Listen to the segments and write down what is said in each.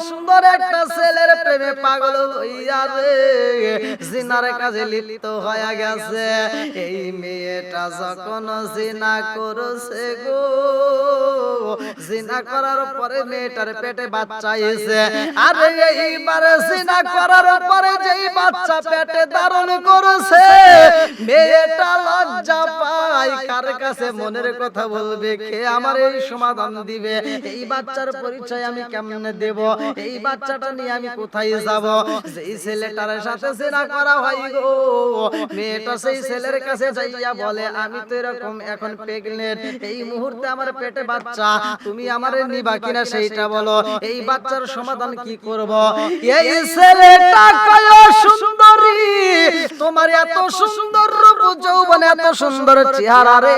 সুন্দর একটা ছেলের প্রেমে পাগল হইয়া রে জিনার কাজে লিপ্ত হয়ে গেছে। এই মেয়েটা যখন জিনা করছে গো করার পরে মেয়েটার পেটে বাচ্চা এসে আরে করার পরে যেই বাচ্চা পেটে মেয়েটা লজ্জা পায়। কার কাছে মনের কথা বলবে? কে আমার এই সমাধান দিবে? এই বাচ্চার পরিচয় আমি কেমনে দেব? এই বাচ্চাটা নিয়ে আমি কোথায় যাব? যেই ছেলেটার সাথে জিনা করা হয় গো। মেয়েটা সেই ছেলের কাছে যাইয়া বলে, আমি তো এরকম এখন প্রেগনেন্ট এই মুহূর্তে আমার পেটে বাচ্চা। তুমি আমারে নিবা কিনা সেইটা বলো। এই বাচ্চার সমাধান কি করব? এই ছেলেটা কয় সুন্দরী, তোমার এত সুন্দর যৌবন এত সুন্দর চেহারা রে।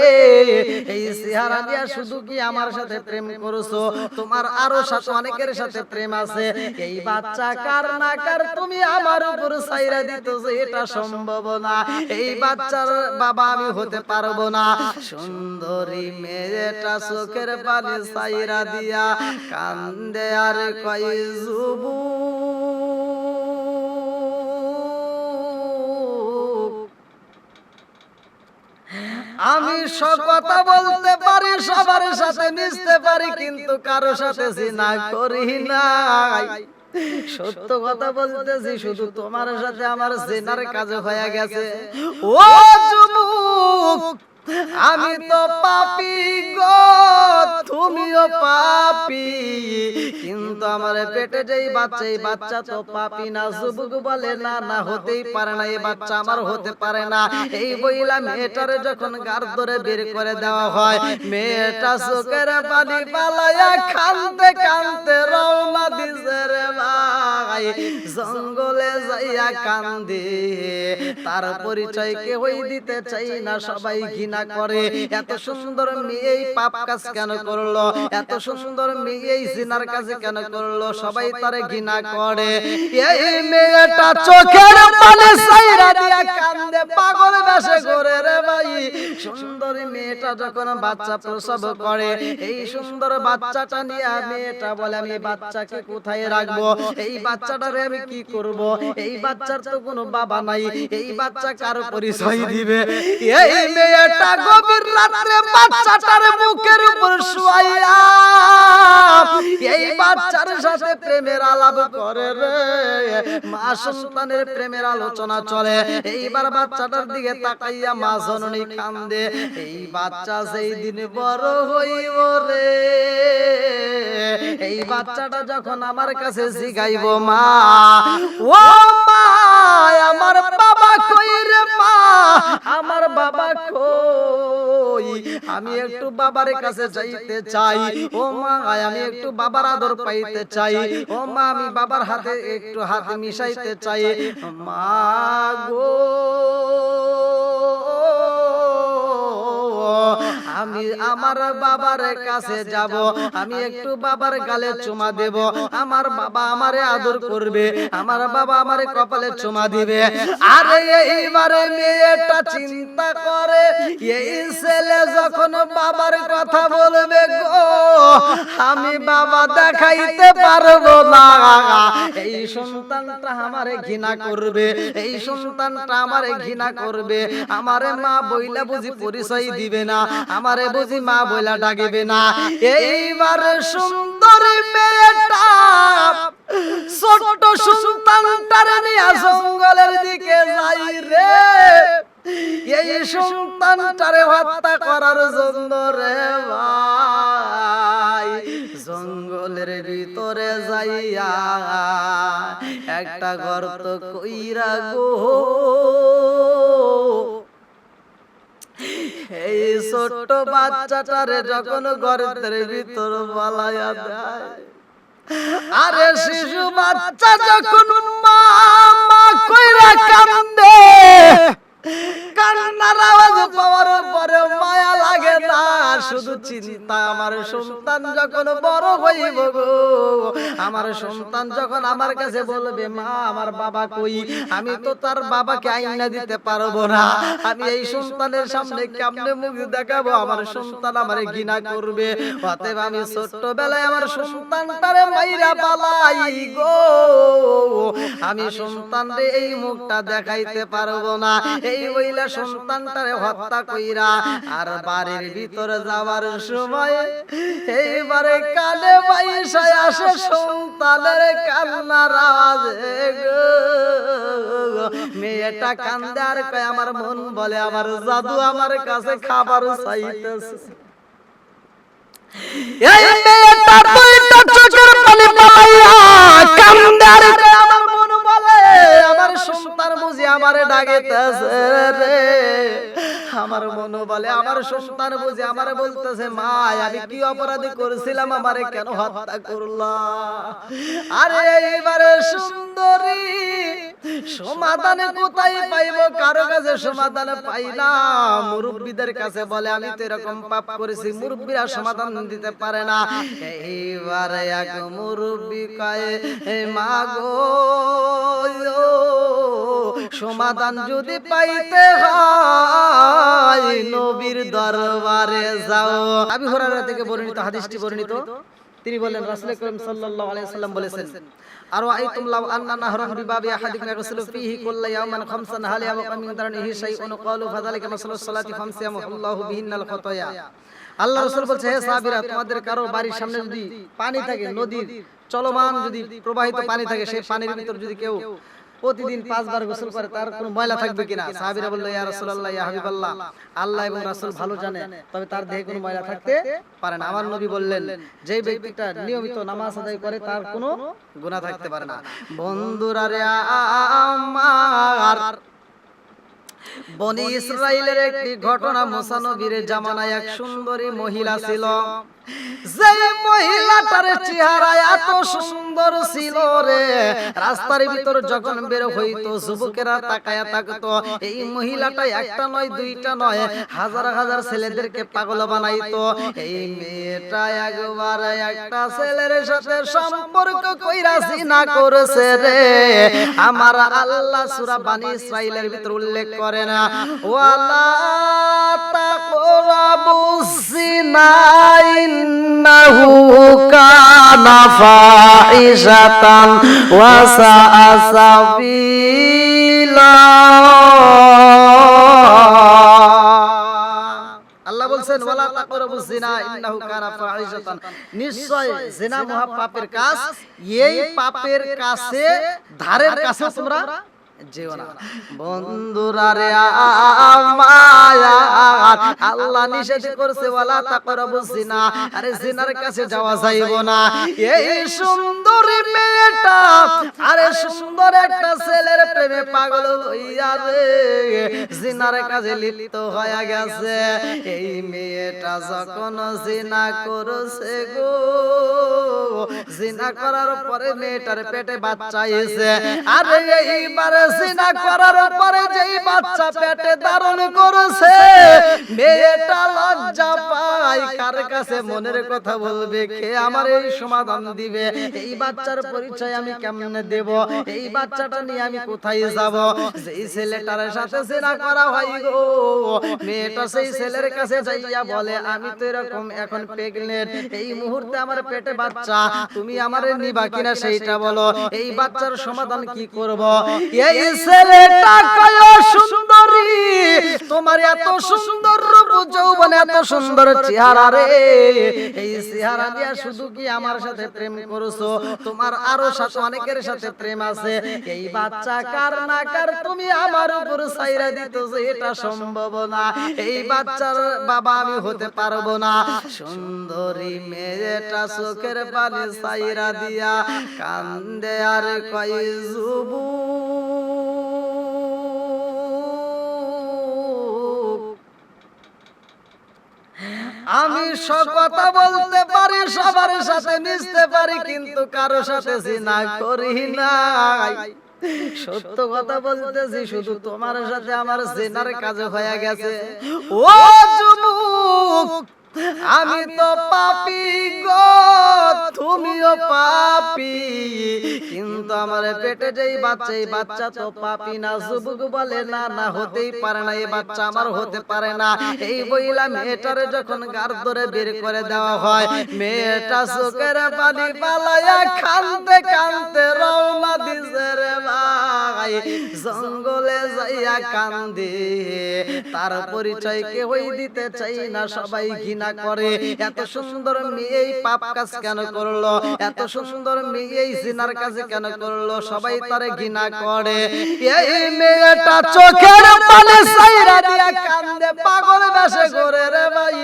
এই চেহারা দিয়া শুধু কি আমার সাথে প্রেম করছ? তোমার আরও সাথে অনেকের সাথে প্রেম আছে। এই বাচ্চা কার না কার তুমি আমার উপর সাইরা দিতেছো, এটা সম্ভব না। এই বাচ্চার বাবা আমি হতে পারব না। সুন্দরী মেয়েটা চোখের পানি সাইরা দিয়া কান্দে আর কই যুবু আমি সব কথা বলতে পারি সবার সাথে মিশতে পারি কিন্তু কারও সাথে জিনা করি নাই। সত্য কথা বলতেছি শুধু তোমার সাথে আমার জেনার কাজ হয়ে গেছে। ও যুবক আমার পেটে যেই বাচ্চা, এই বাচ্চা তো পাপি না। যুবক বলে, না না, হতেই পারে না, এই বাচ্চা আমার হতে পারে না। এই বইলা মেয়েটারে যখন গার ধরে বের করে দেওয়া হয়, মেয়েটা চোখের পানি পালাইয়া কানতে কানতে রওনা দিছে রে ভাই। জঙ্গলে যাইয়া কান্দে তার পরিচয় কেউই দিতে চাই না, সবাই ঘৃণা করে। এত সুন্দর মেয়ে এই পাপ কাজ কেন করল? এত সুন্দর মেয়ে এই জিনার কাজ কেন করল? সবাই তারে ঘৃণা করে। এই মেয়েটা চোখের পানি সাইরা দিয়া কান্দে পাগল বেশে করে রে ভাই। সুন্দরী মেয়েটা যখন বাচ্চা প্রসব করে এই সুন্দর বাচ্চাটা নিয়ে মেয়েটা বলে আমি বাচ্চাকে কোথায় রাখব? এই বাচ্চাটারে আমি কি করব? এই বাচ্চার তো কোনো বাবা নাই। এই বাচ্চা কার পরিচয় দিবে। এই মেয়েটা গভীর রাত্রে বাচ্চাটার মুখের উপর শুয়াইয়া এই বাচ্চার সাথে প্রেমের আলাপ করে রে। মা সন্তানের প্রেমের আলোচনা চলে। এইবার বাচ্চাটার দিকে তাকাইয়া মা জননী কান্দে। এই বাচ্চা সেই দিন বড় হইব রে। এই বাচ্চাটা যখন আমার কাছে শিখাইব মা, ও মা, আমার বাবা কই রে মা? আমার বাবা কই? আমি একটু বাবার কাছে যাইতে চাই। ও মা, আমি একটু বাবার আদর পাইতে চাই ও মা আমি বাবার হাতে একটু হাতে মিশাইতে চাই। মা গো। আমি আমার বাবার কাছে যাব। আমি একটু বাবার গালে চুমা দেব। আমার বাবা আমারে আদর করবে। আমার বাবা আমারে কপালে চুমা দিবে। আরে এইবারে মেয়েটা চিন্তা করে। এই ছেলে যখন বাবার কথা বলবে গো আমি বাবা দেখাইতে পারব না। এই সন্তানটা আমারে ঘৃণা করবে। এই সন্তানটা আমারে ঘৃণা করবে। আমারে মা বইলা বুঝি পরিচয় দিবে না। আমারে বুঝি মা বইলা ডাকিবে না। এইবার সুন্দর মেয়েটা ছোট্ট সন্তানটার নিয়ে জঙ্গলের দিকে যাই রে। এই সন্তানটারে হত্যা করার জন্য রে ভাই জঙ্গলের ভিতরে যাইয়া একটা গর্ত কইরা গো। এই ছোট্ট বাচ্চাটারে যখন গর্তের ভিতর বলাইয়া দেয়, আরে শিশু বাচ্চা যখন মা মা কইরা কান্দে কান্নার আওয়াজ পাওয়ার পরে মায়া লাগে না। শুধু চিন্তা, আমার সন্তান যখন বড় হইব গো, আমার সন্তান যখন আমার কাছে বলবে, মা, আমার বাবা কই? আমি তো তার বাবাকে আইনা দিতে পারব না। আমি এই সন্তানের সামনে কেমনে মুখ দেখাবো? আমার সন্তান আমারে ঘৃণা করবে। অতএব আমি ছোট্টবেলায় আমার সন্তানটারে মাইরা পালাই গো। আমি সন্তানরে এই মুখটা দেখাইতে পারব না। এই বইলা সন্তানটারে হত্যা কইরা আর বাড়ির ভিতরে যাওয়ার সময় এইবারে কানে পয়সায় আসে সন্তানের কান্নার আওয়াজে। মেয়েটা কান্দে আর কয়, আমার মন বলে, আমার জাদু আমার কাছে খাবার চাইতেছে। এই মেয়েটা দুইটা চোখের পানি পালাইয়া কান্দে আর আমারে ডাকিতেছে রে। আমার মন বলে আমার সন্তান বুঝে আমারে বলতেছে মা আমি কি অপরাধী করেছিলাম? আমারে কেন হত্যা করলা আরে এইবারে সুন্দরী সমাধান কোথায় পাইবো? কারও কাছে সমাধান পাই না। মুরব্বীদের কাছে বলে আমি তো এরকম পাপ করেছি মুরব্বীরা সমাধান দিতে পারে না। এইবারে এক মুরব্বী কয়ে "হে মা গো সমাধান যদি পাইতে হয় নবীর দরবারে যাও। আবি হুরায়রা থেকে বর্ণিত হাদিসটি বর্ণিত। তিনি বলেন রাসূল করিম সাল্লাল্লাহু আলাইহি সাল্লাম বলেছেন আরও আইতুম লাউ আন্না নাহরান বিবাবি আহাদিকুম ইয়াগসিলু ফীহি কুল্লা ইয়াওমান খামসান হাল ইয়াবকা মিন দারনিহি শাইউন ক্বালু ফাযালিকা মাসালুস সালাতি বিহিন্নাল খাতায়া। আল্লাহ রাসূল বলছে হে সাহাবীরা তোমাদের কারও বাড়ির সামনে যদি পানি থাকে নদীর চলমান যদি প্রবাহিত পানি থাকে সেই পানির ভিতর যদি কেউ প্রতিদিন পাঁচবার গোসল করে তার কোনো ময়লা থাকবে কিনা? সাহাবীরা বলল ইয়া রাসূলুল্লাহ ইয়া হাবিবাল্লাহ। আল্লাহ এবং রাসূল ভালো জানে তবে তার দেহে কোনো ময়লা থাকতে পারে না। আমার নবী বললেন যে ব্যক্তিটা নিয়মিত নামাজ আদায় করে তার কোনো গুনাহ থাকতে পারে না। বন্ধুরা রে আমার। বনি ইসরায়েলের একটি ঘটনা মুসা নবীর জামানায় এক সুন্দরী মহিলা ছিল। যে মহিলাটার চেহারা এত সুন্দর ছিল রে, রাস্তার ভিতর যখন বের হইতো, যুবকেরা তাকায়া থাকতো, এই মহিলাটা একটা নয়, দুইটা নয়, হাজার হাজার ছেলেদেরকে পাগল বানাইতো। এই মেয়েটা একবার একটা ছেলের সাথে সম্পর্ক কইরা না করেছে রে। আমার আল্লাহ সূরা বানি ইসরাইলের ভিতর উল্লেখ করে না, ওয়ালা তাকরাবুস জিনা ইন্নাহু কানা ফাহিশাতান ওয়া নিশ্চয় পাপের কাজ এই পাপের কাছে ধারের কাছে তোমরা যেও না বন্ধুরা রে আল্লাহ নিষেধ করছে ওয়ালা তাকরাবুজ জিনা। আরে জিনার কাছে যাওয়া যাইব না। এই সুন্দরী মেয়েটা আরে সুন্দর একটা ছেলের প্রেমে পাগল হইয়া রে। জিনার কাছে লিপ্ত হয়ে গেছে। এই মেয়েটা যখন জিনা করছে গো জিনা করার পরে মেয়েটার পেটে বাচ্চা এসে আরে এইবারে জিনা করার পরে যেই বাচ্চা পেটে ধারণ করেছে মেয়েটা লজ্জা পায় কার কাছে মনের কথা বলবে কে আমার এই সমাধান দিবে? এই বাচ্চার পরিচয় আমি কেমনে দেব? এই বাচ্চাটা নিয়ে আমি কোথায় যাব? যেই ছেলেটার সাথে জিনা করা হয় গো মেয়েটা সেই ছেলের কাছে যাইয়া বলে আমি তো এরকম এখন প্রেগনেন্ট এই মুহূর্তে আমার পেটে বাচ্চা তুমি আমারে নিবা কিনা সেইটা বলো। এই বাচ্চার সমাধান কি করব? এই ছেলেটা কয় সুন্দরী তোমার এত সুন্দর রূপ, যৌবন এত সুন্দর চেহারা রে। এই চেহারা দিয়া শুধু কি আমার সাথে প্রেম করছ? তোমার আরও সাথে অনেকের সাথে প্রেম আছে। এই বাচ্চা কার না কার তুমি আমার উপর সাইরা দিতেছো, এটা সম্ভব না। এই বাচ্চার বাবা আমি হতে পারব না। সুন্দরী মেয়েটা চোখের পানি সাইরা দিয়া কান্দে আর কয়, যুবু আমি সব কথা বলতে পারি সবার সাথে মিশতে পারি কিন্তু কারও সাথে জিনা করি নাই। সত্য কথা বলতেছি শুধু তোমার সাথে আমার জেনার কাজ হয়ে গেছে। ও যুবক আমি তো পাপি গো তুমিও পাপি। কিন্তু আমার পেটে যেই বাচ্চা এই বাচ্চা তো পাপি না যুবক বলে না না হতেই পারে না এই বাচ্চা আমার হতে পারে না। এই বইলা মেয়েটারে যখন গার ধরে বের করে দেওয়া হয় মেয়েটা চোখের পানি পালাইয়া কানতে কানতে রওনা দিছে রে ভাই। জঙ্গলে যাইয়া কান্দে। তার পরিচয় কেউই দিতে চাই না সবাই ঘৃণা করে, এত সুন্দর মেয়ে এই পাপ কাজ কেন করল? এত সুন্দর মেয়ে এই জিনার কাছে কেন করল? সবাই তারে ঘৃণা করে। এই মেয়েটা চোখের পানি সাইরা দিয়া কান্দে, পাগল বেশে করে রে ভাই।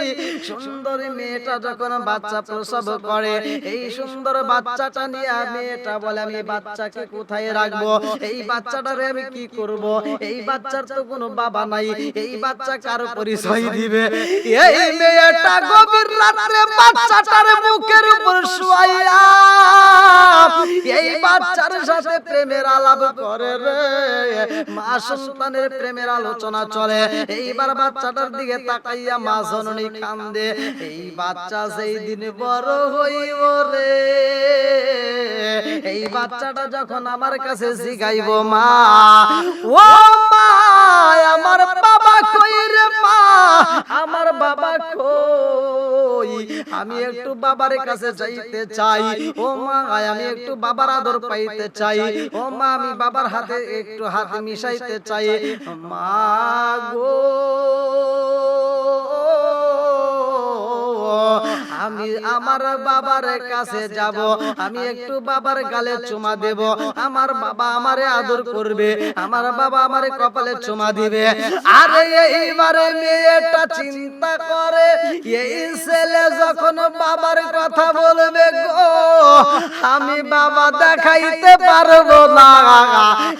সুন্দরী মেয়েটা যখন বাচ্চা প্রসব করে, এই সুন্দর বাচ্চাটা নিয়ে মেয়েটা বলে, আমি বাচ্চাকে কোথায় রাখব? এই বাচ্চাটারে আমি কি করব? এই বাচ্চার তো কোনো বাবা নাই। এই বাচ্চা কারও পরিচয় দিবে? এই মেয়েটা গভীর রাত্রে বাচ্চাটার মুখের উপর শুয়াইয়া এই বাচ্চার সাথে প্রেমের আলাপ করে রে। মা সন্তানের প্রেমের আলোচনা চলে। এইবার বাচ্চাটার দিকে তাকাইয়া মা জননী কান্দে। এই বাচ্চা সেই দিন বড় হইব রে। এই বাচ্চাটা যখন আমার কাছে শিখাইব মা, ও মা, আমার বাবা কই রে মা? আমার বাবা কই আমি একটু বাবার কাছে যাইতে চাই। ও মা আমি একটু বাবার আদর পাইতে চাই। ও মা আমি বাবার হাতে একটু হাতে মিশাইতে চাই। মা গো আমি আমার বাবার কাছে যাব। আমি একটু বাবার গালে চুমা দেব। আমার বাবা আমারে আদর করবে। আমার বাবা আমারে কপালে চুমা দিবে। আরে এইবারে মেয়েটা চিন্তা করে। এই ছেলে যখন বাবার কথা বলবে গো আমি বাবা দেখাইতে পারব না।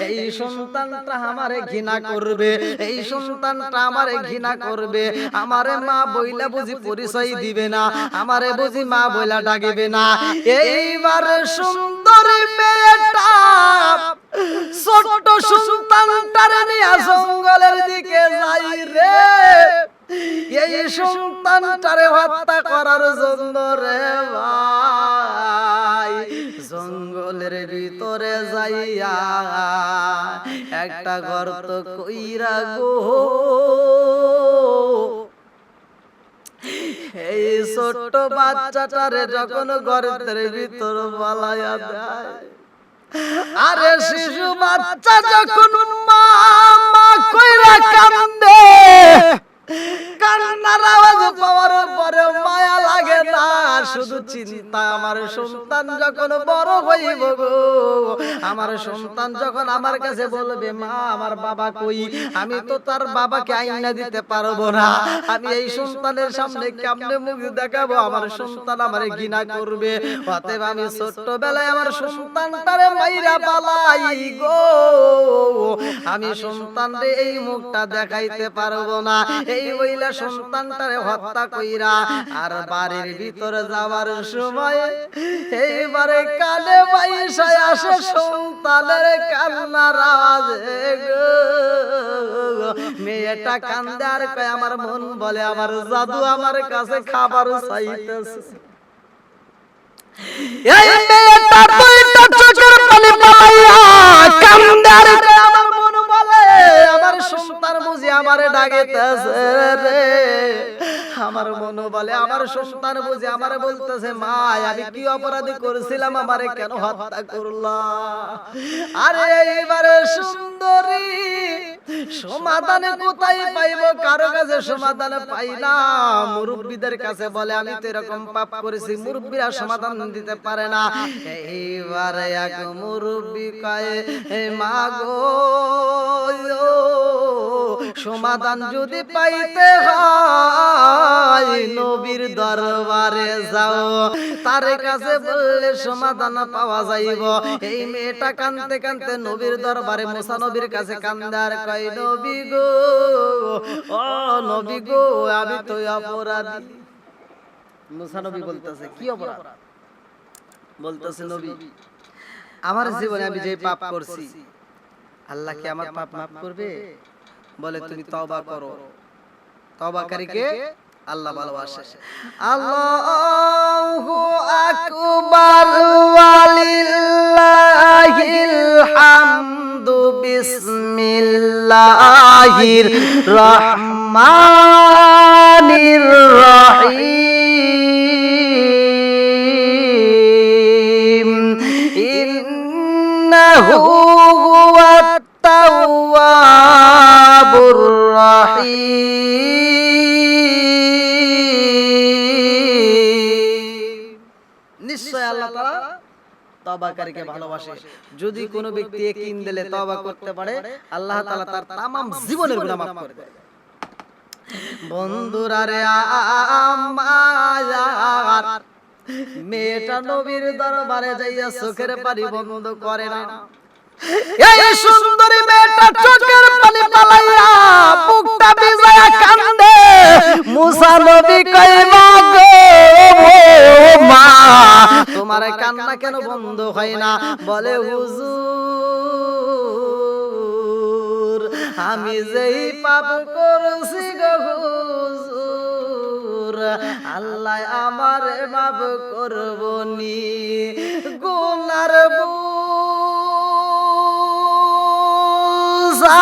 এই সন্তানটা আমারে ঘৃণা করবে। এই সন্তানটা আমারে ঘৃণা করবে। আমারে মা বইলা বুঝি পরিচয় দিবে না। আমারে বুঝি মা বইলা ডাকিবে না। এইবার সুন্দরী মেয়েটা ছোট্ট সন্তানটারে নিয়ে জঙ্গলের দিকে যাই রে। এই সন্তানটারে হত্যা করার জন্য রে ভাই জঙ্গলের ভিতরে যাইয়া একটা গর্ত কইরা গো এই ছোট্ট বাচ্চাটারে যখন গর্তের ভিতর বালাইয়া দেয়। আরে শিশু বাচ্চা যখন মা মা কইরা কান্দে, কান্নার আওয়াজ পাওয়ার পরে মায়া লাগে না। শুধু চিন্তা, আমার সন্তান যখন বড় হইব গো, আমার সন্তান যখন আমার কাছে বলবে, মা, আমার বাবা কই? আমি তো তার বাবাকে আইনা দিতে পারব না। আমি এই সন্তানের সামনে কেমনে মুখ দেখাবো? আমার সন্তান আমারে ঘৃণা করবে। অতএব আমি ছোট্টবেলায় আমার সন্তানটারে মাইরা পালাই গো। আমি সন্তানরে এই মুখটা দেখাইতে পারব না। এই বইলা সন্তানটারে হত্যা কইরা আর বাড়ির ভিতরে যাওয়ার সময় এইবারে কানে পয়সায় আসে সন্তানের কান্নার আওয়াজে। মেয়েটা কান্দে আর কয়, আমার মন বলে, আমার জাদু আমার কাছে খাবার চাইতেছে। এই মেয়েটা দুইটা চোখের পানি পালাইয়া কান্দে আমারে ডাকিতেছে রে। আমার মন বলে আমার সন্তান বুঝি আমারে বলতেছে মা আমি কি অপরাধী করেছিলাম? আমারে কেন হত্যা করলা? আরে এইবারে সুন্দরী সমাধানে কোথায় পাইবো? কারও কাছে সমাধান পাই না। মুরব্বীদের কাছে বলে আমি তো এরকম পাপ করেছি মুরব্বীরা সমাধান দিতে পারে না। এইবারে এক মুরব্বী কয়ে "হে মা গো সমাধান যদি পাইতে হয় নবীর দরবারে যাও। তার কাছে বললে সমাধান পাওয়া যাইব। এই মেয়েটা কানতে কানতে নবীর দরবারে মুসা নবীর কাছে কান্দার কই নবী গো ও নবী গো আমি তো অপরাধী। মুসা নবী বলতেছে কি অপরাধ? বলতেছে নবী আমার জীবনে আমি যে পাপ করছি আল্লাহ কি আমার পাপ মাফ করবে? বলে তুমি তওবা করো। তওবাকারীকে আল্লাহ ভালোবাসে। আল্লাহু আকবার। ওয়ালিল্লাহিল হামদু বিসমিল্লাহির রহমানির রহিম। ইন্নাহু হুয়াত তাওয়াবুর রহিম। নিশ্চয় আল্লাহ তাআলা তবাকারীকে ভালোবাসে। যদি কোনো ব্যক্তি দিলে করতে পারে আল্লাহ তাআলা তার জীবনের গুনাহ মাফ করে দেয়। বন্ধুরা রে আমার মেয়েটা নবীর দরবারে যাইয়া চোখের পানি বন্ধ করে না। এই সুন্দরী মেয়েটা চোখের পানি পালাইয়া বুকটা কান্দে। মুসা নবী গো মা, তোমার কান্না কেন বন্ধ হয় না? বলে, হুজুর, আমি যেই পাপ করছি গো হুজুর, আল্লাহ আমার মাফ করবনি। গুনার বুঝা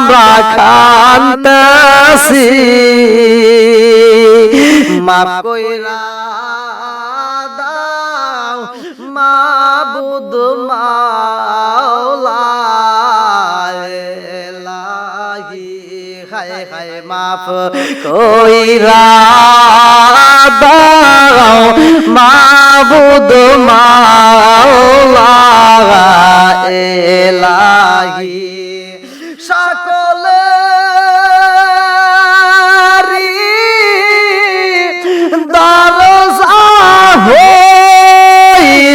আমরা কান্দাসি মাফ কইরা দাও মাবুদ মাওলা এলাহি হায় হায় মাফ কইরা দাও মাবুদ মাওলা এলাহি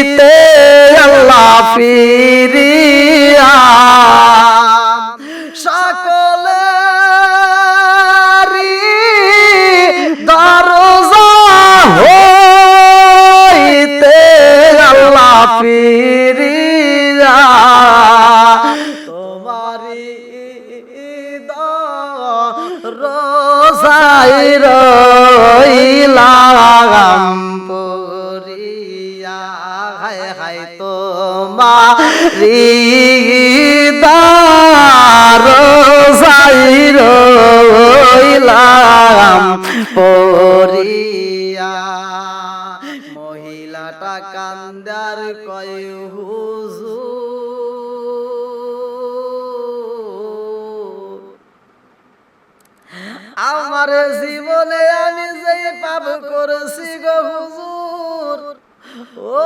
হইতে আল্লাহ ফিরিয়া রোজাই রইলাম পরিয়া মহিলাটা কান্দার কয়, হুজুর, আমার জীবনে আমি যে পাপ করেছি গো হুজুর, ও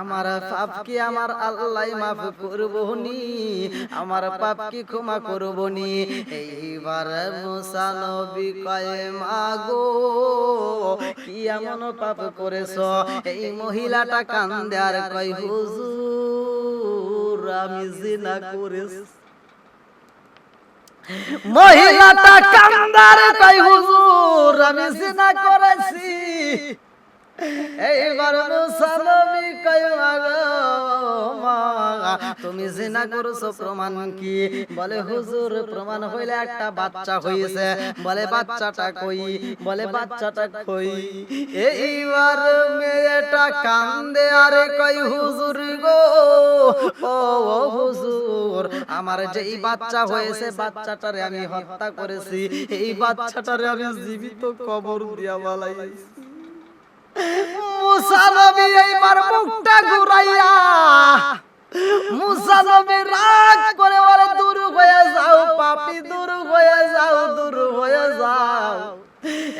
আমার পাপ কি আমার আল্লাহ মাফ করব নি আমার পাপ কি ক্ষমা করব নি এইবার মুসা কয়, মাগো, কি এমন পাপ করেছ? এই মহিলাটা কান্দে আর কয়, হুজুর, আমি জিনা করেছি। মহিলাটা কান্দার কই হুজুর, আমি জিনা করেছি। এইবার মুসা নবী কই মাগো মা। তুমি জিনা করেছ, প্রমাণ কি? বলে, হুজুর, প্রমাণ হইলে একটা বাচ্চা হইছে। বলে, বাচ্চাটা কই? বলে, বাচ্চাটা কই এইবার মেয়েটা কান্দে, আরে কই হুজুর গো, ও হুজুর, আমার যেই বাচ্চা হয়েছে, বাচ্চাটারে আমি হত্যা করেছি। এই বাচ্চাটারে আমি জীবিত কবর দিয়া বালাইছি মুসা নবী এইবার মুখটা ঘুরাইয়া, মুসা নবী রাগ করে বলে, দূর হয়ে যাও, পাপি, দূর হয়ে যাও, দূর হয়ে যাও।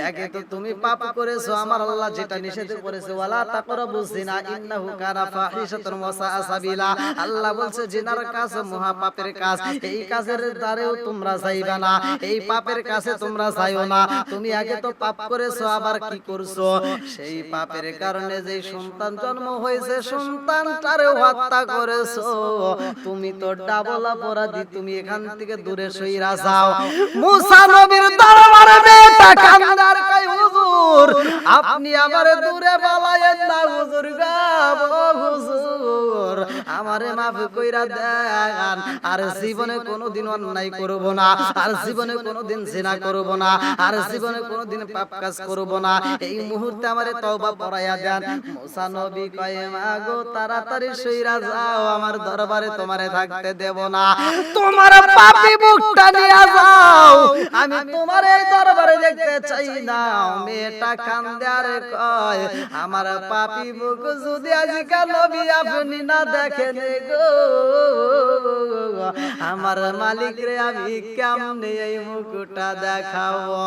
একে তো তুমি পাপ করেছ আমার আল্লাহ যেটা নিষেধ করেছে ওয়ালা তাকরাবু জিনা ইন্নাহু কানা ফাহিশাতুন ওয়া সাআ সাবিলা। আল্লাহ বলছে জিনার কাজ মহা পাপের কাজ এই কাজের দ্বারেও তোমরা যাইবা না। এই পাপের কাছে তোমরা যাইও না। তুমি আগে তো পাপ করেছ আবার কি করছ? সেই পাপের কারণে যে সন্তান জন্ম হয়েছে সন্তানটারে হত্যা করেছ। তুমি তো ডাবল অপরাধী তুমি এখান থেকে দূরে সইরা যাও মুসা নবীর দরবারে বেটা কান্দার কই হুজুর আপনি আমার দূরে বালায়েন না হুজুর গা হুজুর। আমারে মাফ কইরা দেন। আর জীবনে কোনোদিন অন্যায় করব না। আর জীবনে কোনোদিন জিনা করব না। আর জীবনে কোনোদিন পাপ কাজ করব না। এই মুহূর্তে আমারে তওবা পড়াইয়া দেন। মুসা নবী কয় মাগো তাড়াতাড়ি সইরা যাও। আমার দরবারে তোমারে থাকতে দেব না। তোমার পাপি মুখটা নিয়ে যাও। আমি তোমার দরবারে দেখতে চাই না। মেয়েটা কান্দে আর কয় আমার পাপি মুখ যদি আজকাল নবী আপনি না দেখেন গো, আমার মালিক রে, আমি কেমনে এই মুখটা দেখাবো?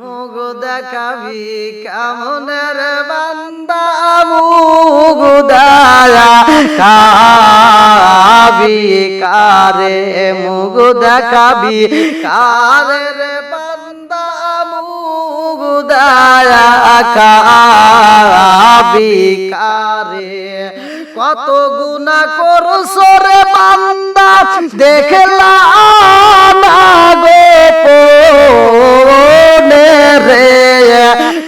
মুখ দেখাবি কেমনের বান্দা? মুখ দয়া কাবি কারে? মুখ দেখাবি কারে রে বান্দা? মুখ দয়া কারে? কত গুণা করছ রে বান্দা? দেখলা না গোপনে রে।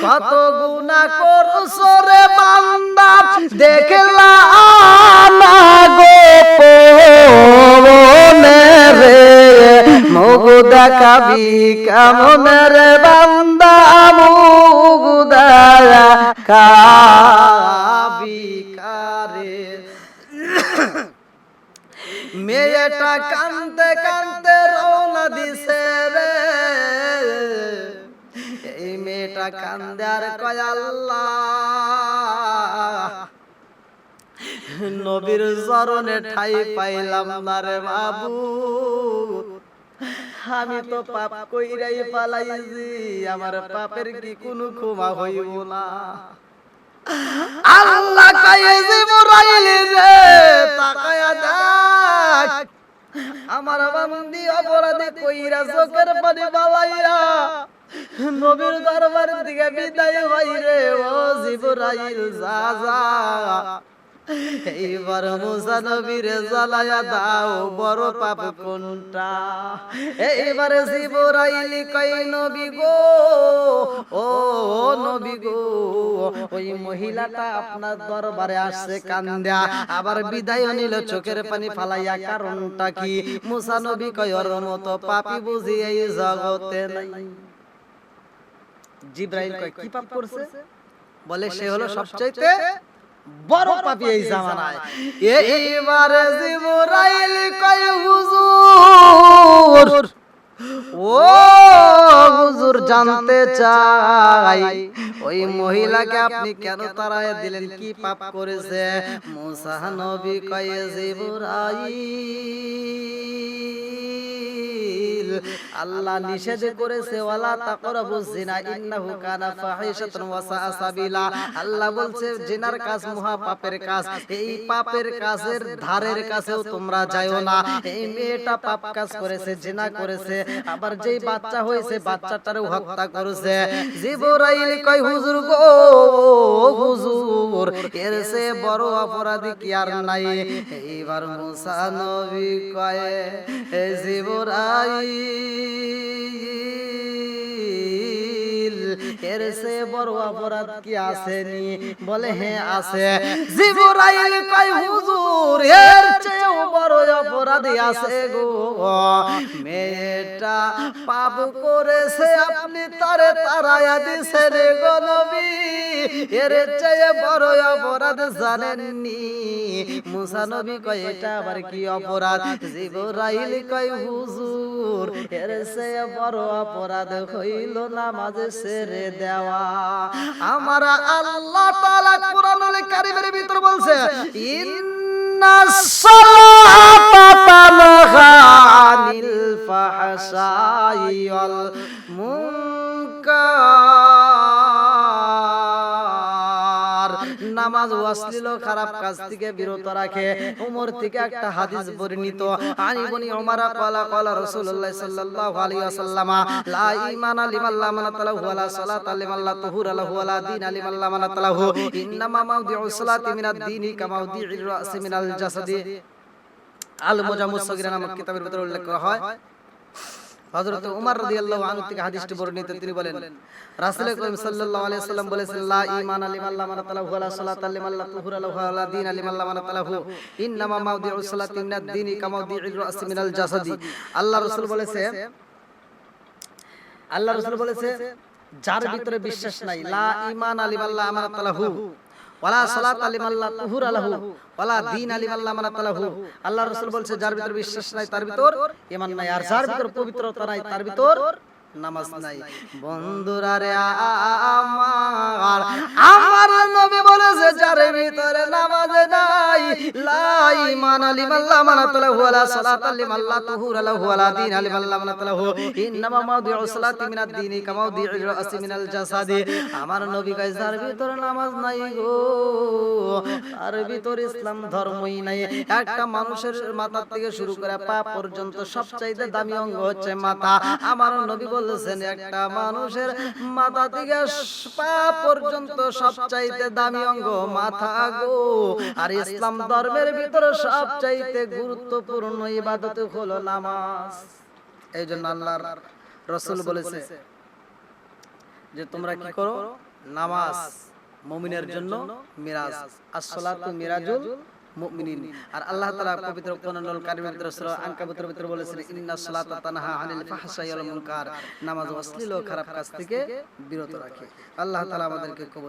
কত গুণা করছ রে বান্দা? দেখলা না গোপনে রে। মুখ দেখাবি কেমন রে বান্দা? দেখাবি কারে মেয়েটা কানতে কানতে রওনা দিছে রে। এই মেয়েটা কান্দে আর কয় আল্লাহ। নবীর চরণে ঠাই পাইলাম না রে বাবু। আমি তো পাপ কইরাই পালাইছি, আমার পাপের কি কোনো ক্ষমা হইব না। আল্লাহ কায়ে জিবরাইল রে তাকায়া দেখ। আমার বান্দি অপরাধে কইরা চোখের পানি বালাইয়া নবীর দরবারের দিকে বিদায় হইরে ও জিবরাইল, যা যা। এইবার মুসা নবীর জ্বালায়া দাও, বড় পাপ কোনটা? কই নবী গো, ও নবী গো, ওই মহিলাটা আপনার দরবারে আসছে কান্দা আবার বিদায় নিল, চোখের পানি ফালাইয়া, কারণটা কি? মুসা নবী কয়, ওর মতো পাপি বুঝি এই জগতে নাই। জিব্রাইল কয়, কি পাপ করছে? বলে, সে হলো সবচাইতে বড় পাপি এই জামানায়। এইবার জিবরাইল কয় হুজুর ও, হুজুর জানতে চাই। ওই মহিলাকে আপনি কেন তাড়ায় দিলেন? কি পাপ করেছে? মুসা নবী কয়ে আল্লাহ নিষেধ করেছে, ওয়ালা তাকরাবু জিনা ইন্নাহু কানা ফাহিশাতান ওয়া সাআ সাবিলা। আল্লাহ বলছে, জিনার কাজ মহা পাপের কাজ। এই পাপের কাজের ধারের কাছেও তোমরা যাইও না। এই মেয়েটা পাপ কাজ করেছে, জিনা করেছে। আবার যেই বাচ্চা হয়েছে বাচ্চাটারও হত্যা করেছে। জিবরাইল কয় হুজুর গো হুজুর এর সে বড় অপরাধী কি আর নাই? এইবার মুসা নবী কয় জিবরাইল এর সে বড় অপরাধ কি আসেনি? বলে হ্যাঁ আছে জিবরাইল কয় হুজুর এর চেয়েও বড় অপরাধী আছে গো। মেয়েটা পাপ করেছে আপনি তারে তারায়া গো নবী। এর চেয়ে বড় অপরাধ জানেননি। মুসা নবী কয় এটা আবার কি অপরাধ? জিবরাইল কয় হুজুর এর চেয়ে বড় অপরাধ হইল নামাজে ছেড়ে দেওয়া। আমার আল্লাহ তাআলা কোরআনুল কারীমের ভিতর বলছে, ইন্না সালাতা তানহা আনিল ফাহশাই ওয়াল মুনকার। নামাজ ও অশ্লীল ও খারাপ কাজ থেকে বিরত রাখে। উমর থেকে একটা হাদিস বর্ণিত। আনি বনি উমর ক্বালা ক্বালা রাসূলুল্লাহ সাল্লাল্লাহু আলাইহি ওয়াসাল্লাম। লা ঈমানা লিমান লা সালাতা লিমান লা তুহুরা লাহু দীনা লিমান লা ইন্নামা মাওদিউ সালাতি মিনাদ দীনি রাসি মিনাল জাসাদি। আল মুজামুস সগীরা নামক কিতাবের ভিতরে উল্লেখ করা হয়। হযরত উমর রাদিয়াল্লাহু আনহু থেকে হাদিসটি বর্ণিত তিনি বলেন রাসূল করিম সাল্লাল্লাহু আলাইহি ওয়াসাল্লাম বলেছেন লা ঈমানা লিমান লা মানাতা লাহু ওয়া লা সালাতা লিমান লা তুহুরা লাহু ওয়া লা দীনা লিমান লা মানাতা লাহু ইন্নামা মাওদিউ সালাতি মিনাদ দীনি কামাওদিউর রাসি মিনাল জাসাদি। আল্লাহ রাসূল বলেছে আল্লাহ রাসূল বলেছে যার ভিতরে বিশ্বাস নাই লা ঈমান আলিমাল্লাহ আমানাতালাহু ওয়ালা সালাত আলিমাল্লাহ তুহুর আলাহু ওয়ালা দীন আলিমাল্লাহ আমানাতালাহু আল্লাহ রাসূল বলছে যার ভিতর বিশ্বাস নাই তার ভিতর ইমান নাই আর যার ভিতর পবিত্রতা নাই তার ভিতর নামাজ নাই। বন্ধুরা রে আমার আমার নবী বলেছে যার ভিতরে নামাজ নাই লা ঈমান আলিমাল্লাহ আমানাতালাহু ওয়ালা সালাত আলিমাল্লাহ তুহুর আলাহু ওয়ালা দীন আলিমাল্লাহ আমানাতালাহু ইন্নামা মাউদিউ সালাতি মিনাদ দীনি কামাউদিউ রাসি মিনাল জাসাদি। আমার নবী কয় যার ভিতরে নামাজ নাই গো তার ভিতর ইসলাম ধর্মই নাই। একটা মানুষের মাথা থেকে শুরু করে পা পর্যন্ত সবচাইতে দামি অঙ্গ হচ্ছে মাথা। আমার নবী বলেছেন একটা মানুষের মাথা থেকে পা পর্যন্ত সবচাইতে দামি অঙ্গ মাথা গো আর ইসলাম ধর্মের ভিতরে সবচাইতে গুরুত্বপূর্ণ ইবাদত হলো নামাজ। এই জন্য আল্লাহর রসুল বলেছে যে তোমরা কি করো? নামাজ। মুমিনের জন্য মিরাজ। আসসালাতু মিরাজুল মুমিনিন। আর আল্লাহ তাআলা পবিত্র কোরআনুল কারীমের ভিতরে আনকাবুতের ভিতরে বলেছেন ইন্নাস সালাতা তানহা আনিল ফাহশাই ওয়াল মুনকার। নামাজ অশ্লীল ও খারাপ কাজ থেকে বিরত রাখে। আল্লাহ তাআলা আমাদেরকে কবুল